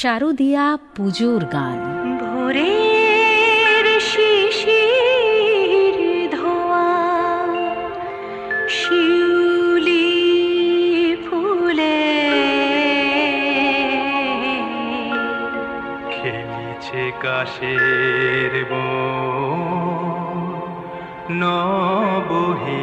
শারদিয়া পুজোর গান। ভোরের শিশির ধোয়া শিউলি ফুলে। খেলিছে কাশের নবহিল্লুলে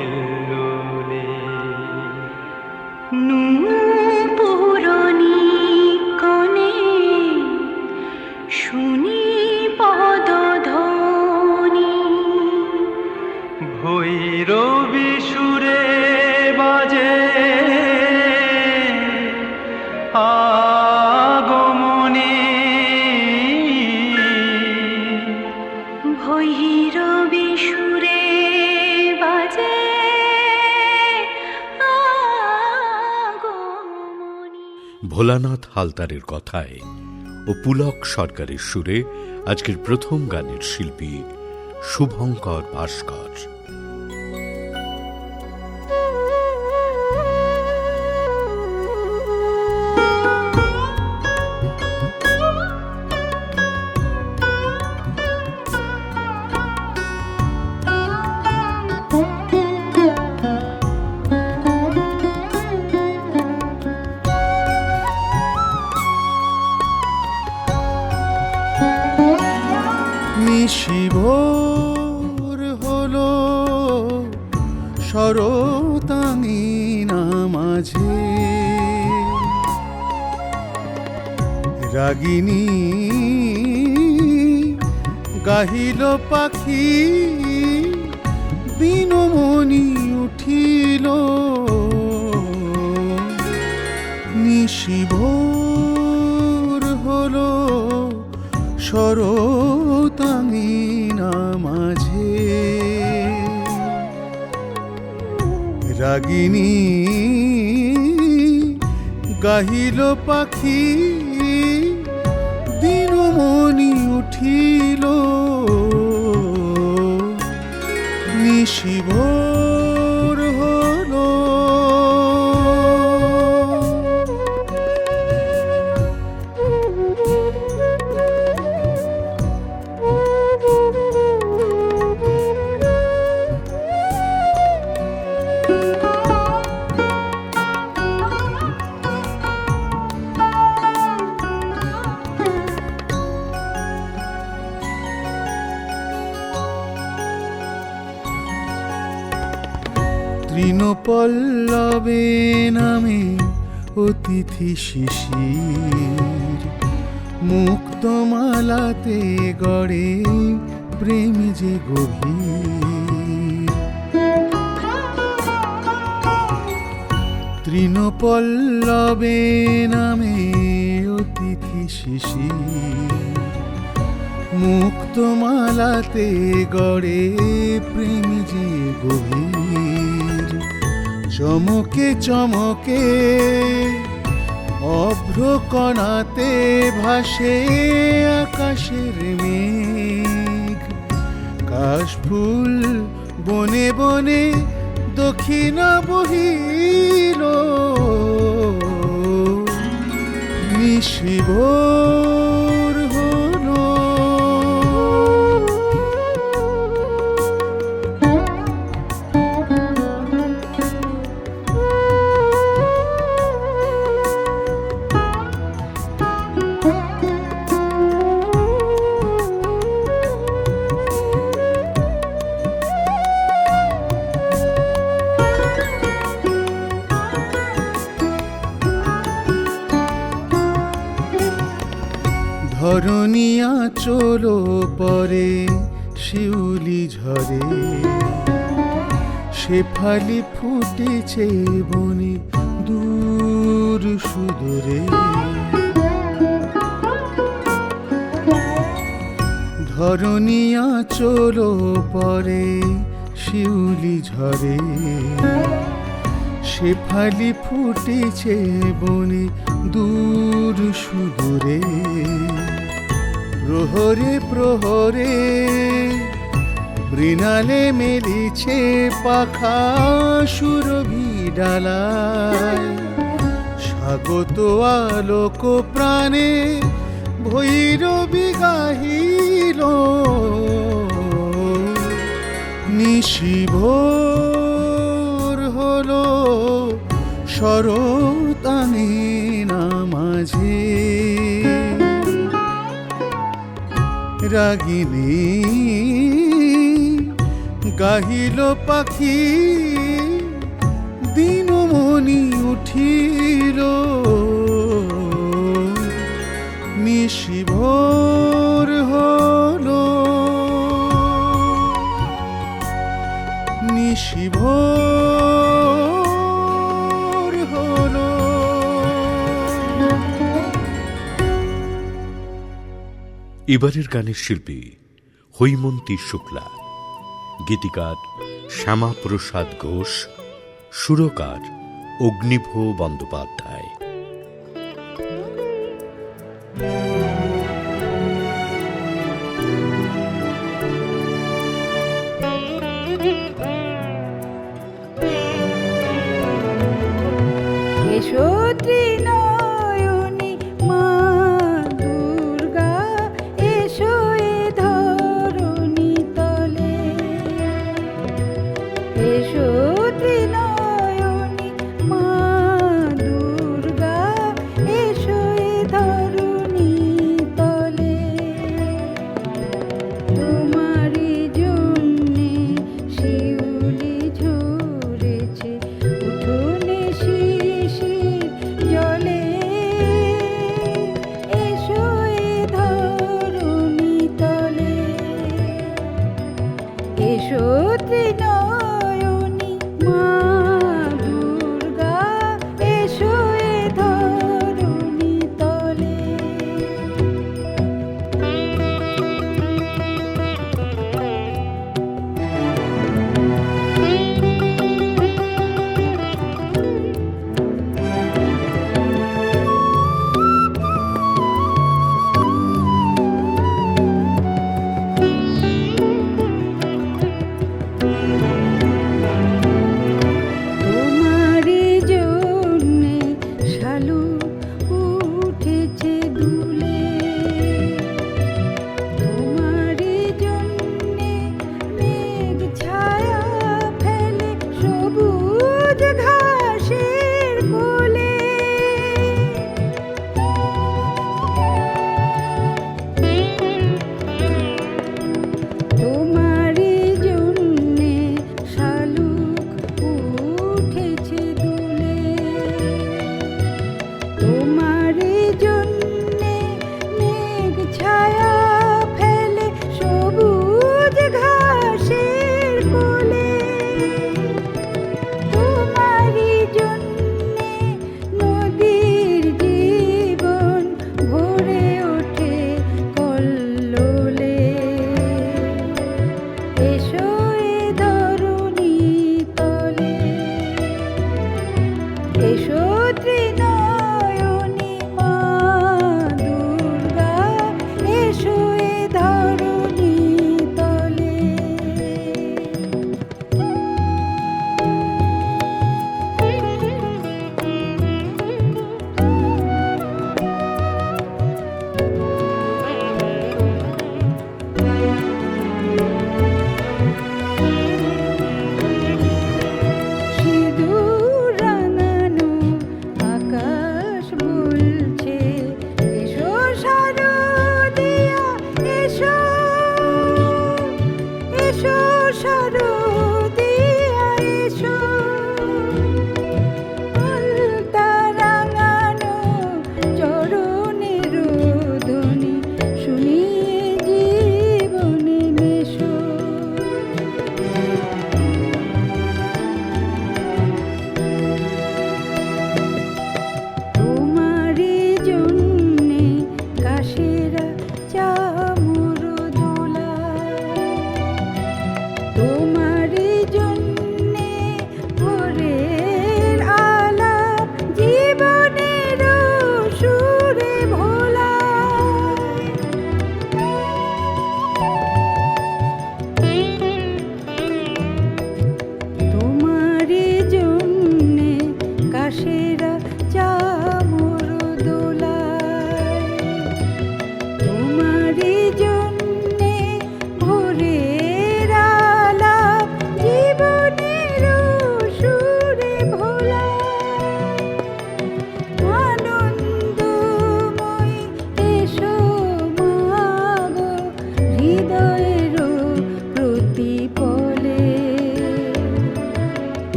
ভোলানাথ হালতারের কথায় ও পুলক সরকারের সুরে আজকের প্রথম গানের শিল্পী শুভঙ্কর ভাস্কর। পাখি বিনমনি উঠিল। নিশিভোর হলো। শরতাঙ্গিনা মাঝে। রাগিনী গাহিল পাখি। দিনমণি উঠিল। নিশিভোর তৃণপল্লবে নামে অতিথি শিশির। মুক্তমালাতে গড়ে প্রেম যে গভীর। তৃণপল্লবে নামে অতিথি শিশির। মুক্তমালাতে গড়ে প্রেম যে গভীর। চমকে চমকে অভ্রকণাতে ভাসে আকাশের মেঘ। কাশফুল বনে বনে দক্ষিণ বহিল শেফালি ফুটেছে বনে দূর সুদূরে। ধরনিয়া চলো পরে শিউলি ঝরে। শেফালি ফুটেছে বনে দূর সুদূরে। প্রহরে প্রহরে মৃণালে মেলিছে পাখা সুরভি ডালায়। স্বাগত আলোক প্রাণে ভৈরবী গাহিল। নিশিভোর হলো শরতানে না মাঝে রাগিনী গাহিল পাখি দিনমণি উঠিল। নিশিভোর হলো। নিশিভোর হলো। এবারের গানের শিল্পী হৈমন্তী শুক্লা। গীতিকার শ্যামাপ্রসাদ ঘোষ সুরকার অগ্নিভ বন্দ্যোপাধ্যায়।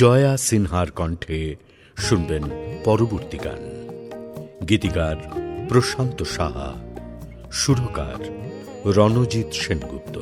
জয়া সিনহার কণ্ঠে শুনবেন পরবর্তী গান। গীতিকার প্রশান্ত সাহা সুরকার রণজিৎ সেনগুপ্ত।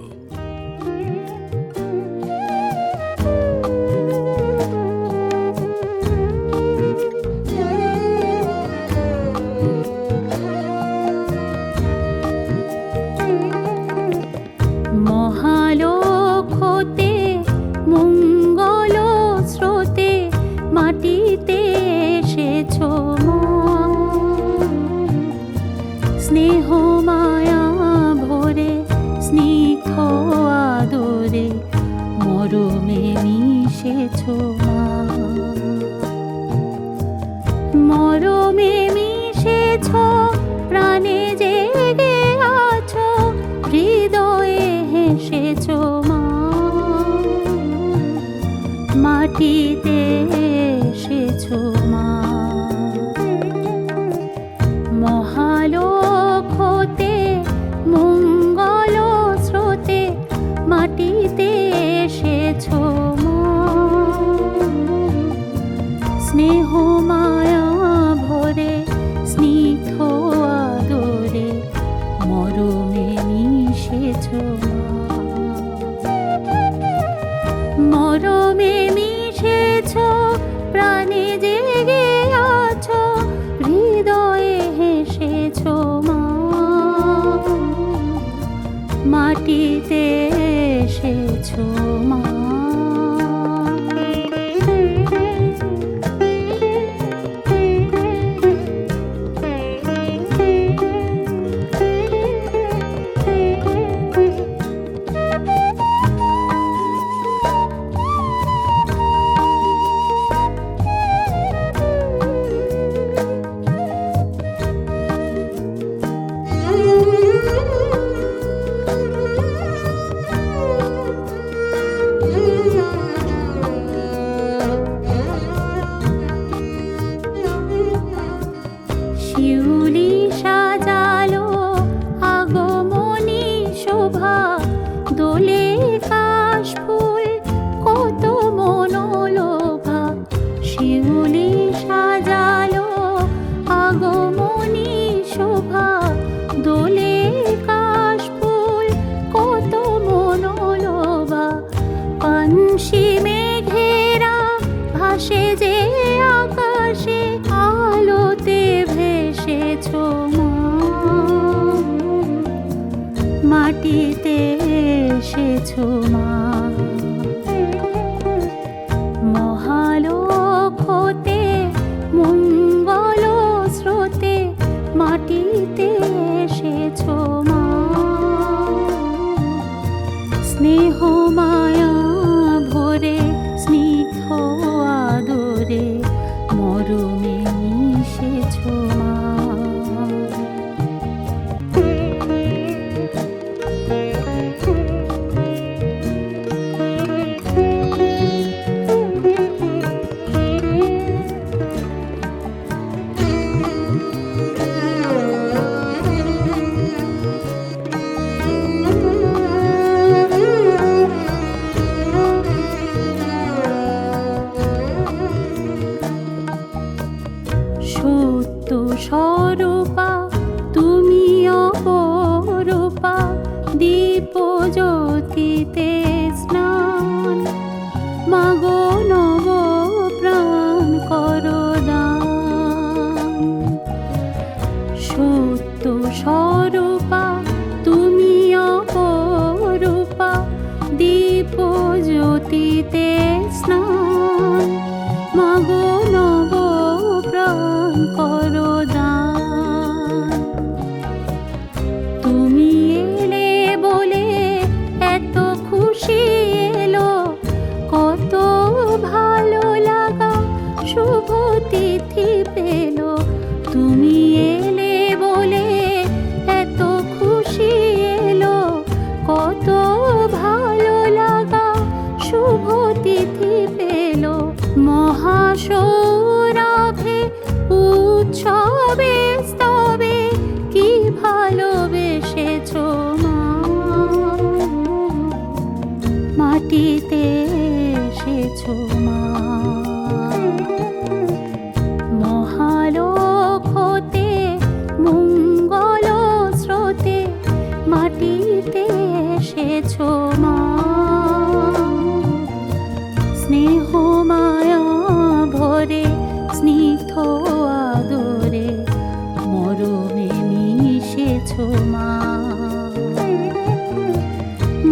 出梦 tomorrow.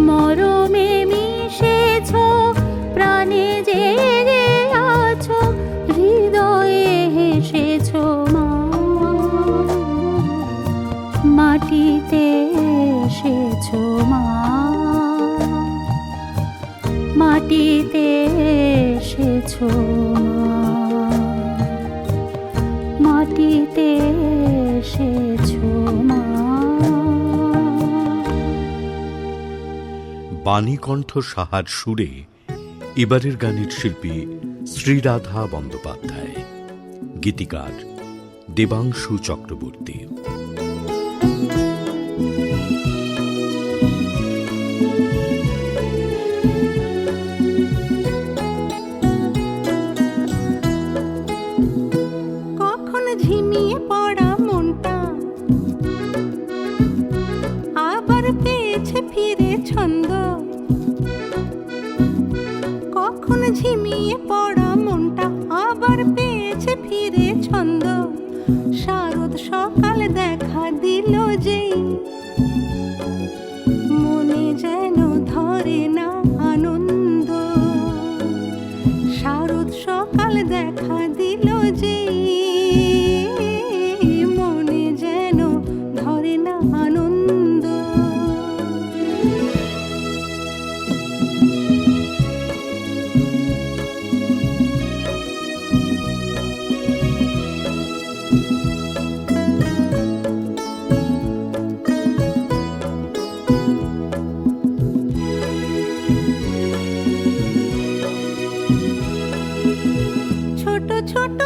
মরমে মিশেছ প্রাণে যে বাণীকণ্ঠ সাহার সুরে এবারের গানের শিল্পী শ্রীরাধা বন্দ্যোপাধ্যায়। গীতিকার দেবাংশু চক্রবর্তী। কখন ঝিম ছোট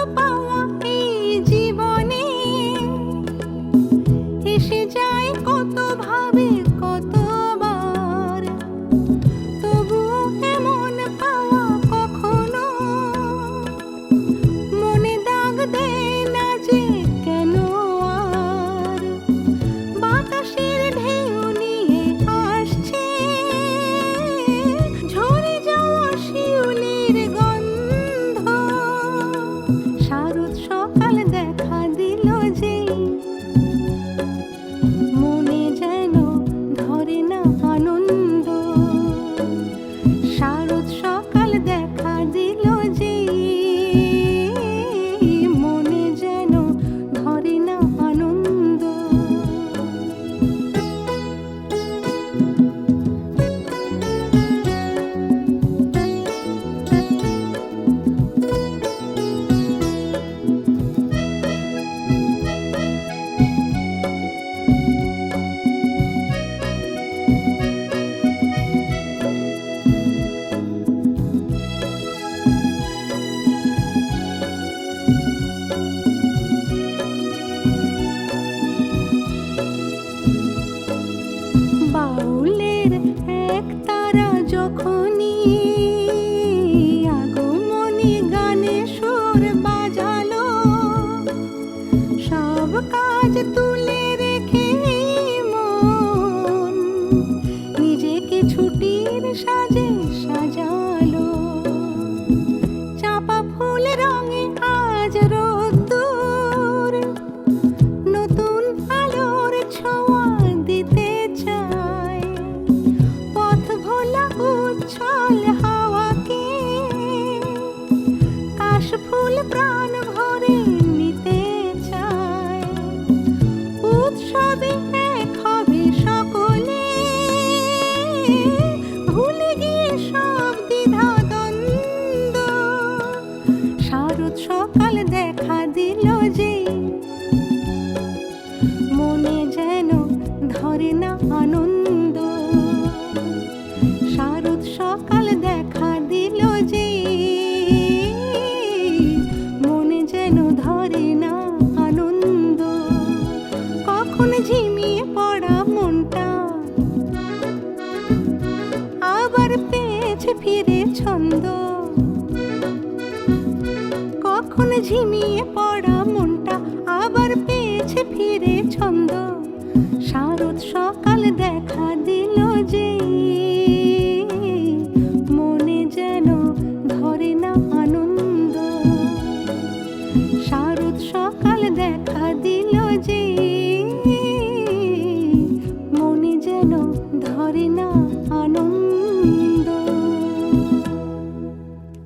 ছন্দ কখন ঝিমিয়ে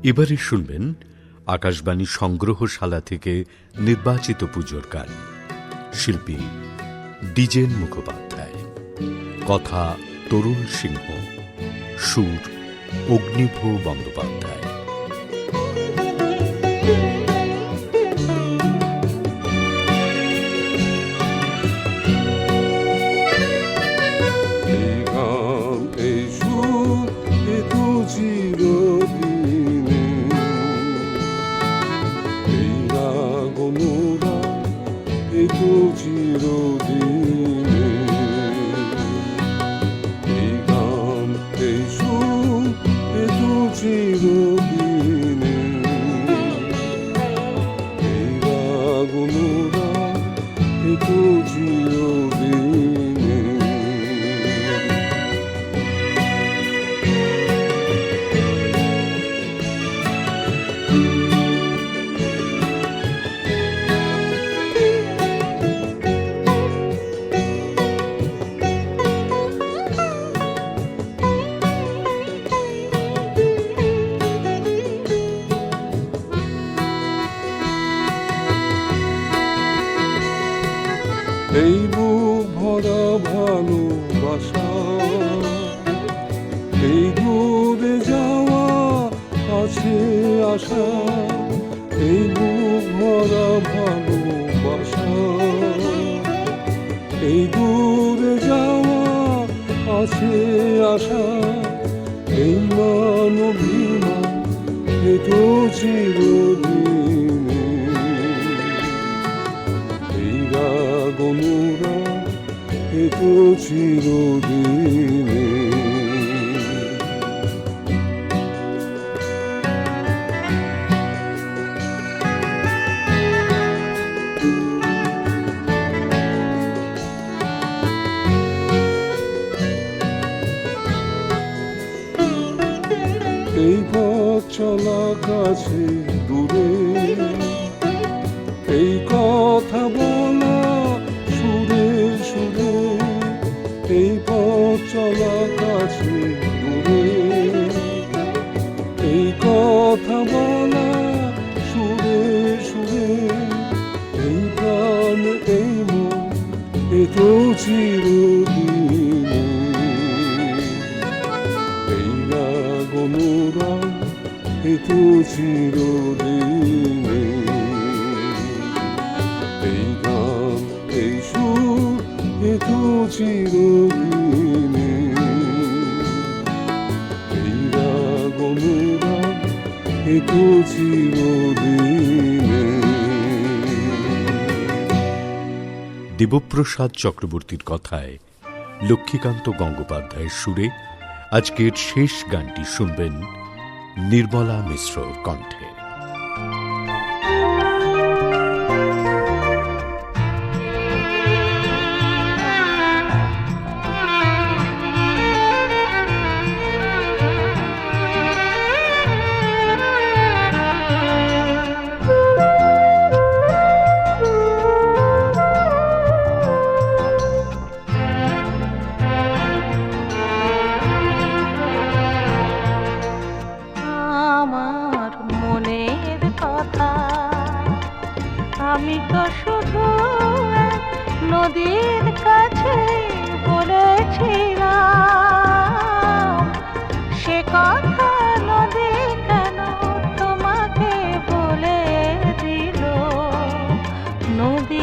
এবারে শুনবেন আকাশবাণী সংগ্রহশালা থেকে নির্বাচিত পুজোর গান। শিল্পী ডিজেন মুখোপাধ্যায়। কথা তরুণ সিংহ। সুর অগ্নিভ বন্দ্যোপাধ্যায়। এই বুক ভরা ভালোবাসা। এই দূরে যাওয়া আছে আশা। এই বুক ভরা ভালোবাসা। এই দূরে যাওয়া আছে আশা। এই মানবীমা এ তো চিরদিনে। অনুরাগ এ চিরদিনে এই পথ চলা কাছে দূরে এই কথা বলা কথা বলা সুরে সুরে এই প্রাণ, এই মন, এ তো এই রাগ অনুরাগ, এ এই গান, এই সুর দেবপ্রসাদ চক্রবর্তীর কথায় লক্ষ্মীকান্ত গঙ্গোপাধ্যায়ের সুরে আজকের শেষ গানটি শুনবেন নির্মলা মিশ্রর কণ্ঠে।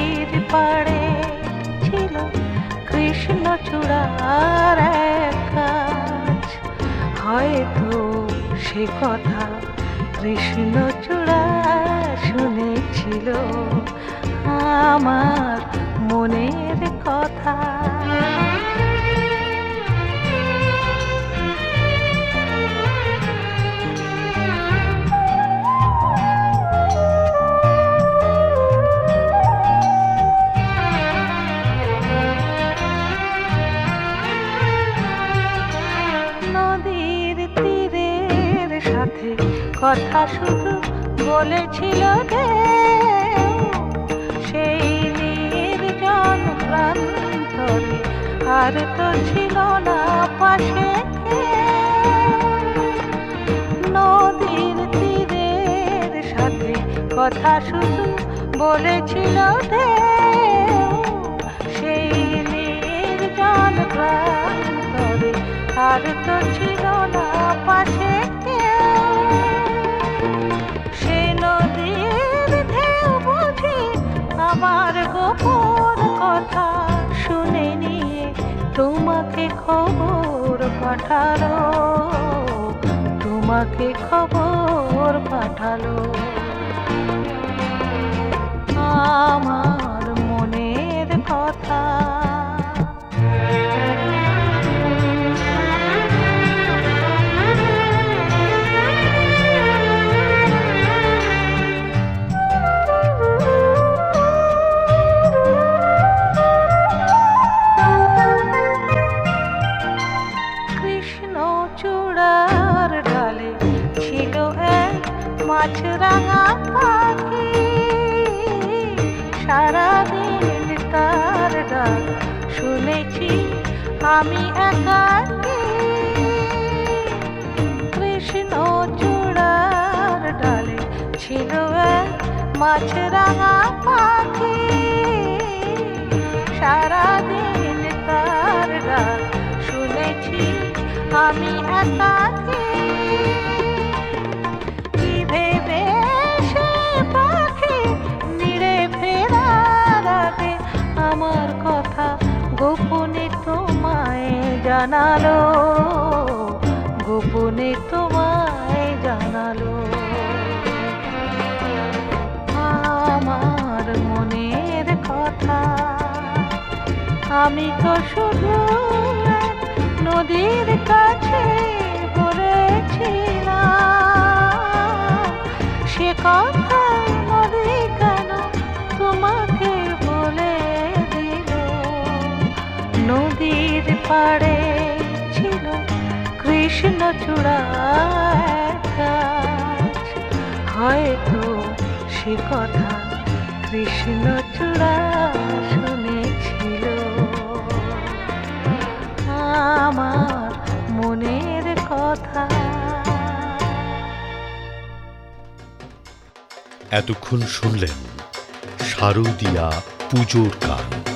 নদীর পাড়ে ছিল কৃষ্ণচূড়ার চূড়ার গাছ হয়তো সে কথা কৃষ্ণচূড়া শুনেছিল। আমার মনের কথা কথা শুধু বলেছিল ঢেউ। সেই নির্জন প্রান্তরে আর তো ছিল না পাশে নদীর তীরের সাথে কথা শুধু বলেছিল ঢেউ সেই নির্জন প্রান্তরে আর তো ছিল গোপন কথা শুনে নিয়ে তোমাকে খবর পাঠালো তোমাকে খবর পাঠালো। আমার মনের কথা মাছ রাঙা পাখি সারাদিন তার ডাক শুনেছি, আমি একাকি কৃষ্ণ চূড়ার ডালে ছিল মাছ রাঙা পাখি। সারাদিন তার ডাক শুনেছি, আমি একাকি কথা গোপনে তোমায় জানালো, গোপনে তোমায় জানালো। আমার মনের কথা, আমি তো শুধু নদীর কাছে বলেছিলাম সে কথা নদী কেন তোমাকে নদীর পাড়ে ছিল কৃষ্ণ চূড়া হয়তো সে কথা কৃষ্ণ চূড়া শুনেছিল। আমার মনের কথা। এতক্ষণ শুনলেন শারদীয়া পুজোর গান।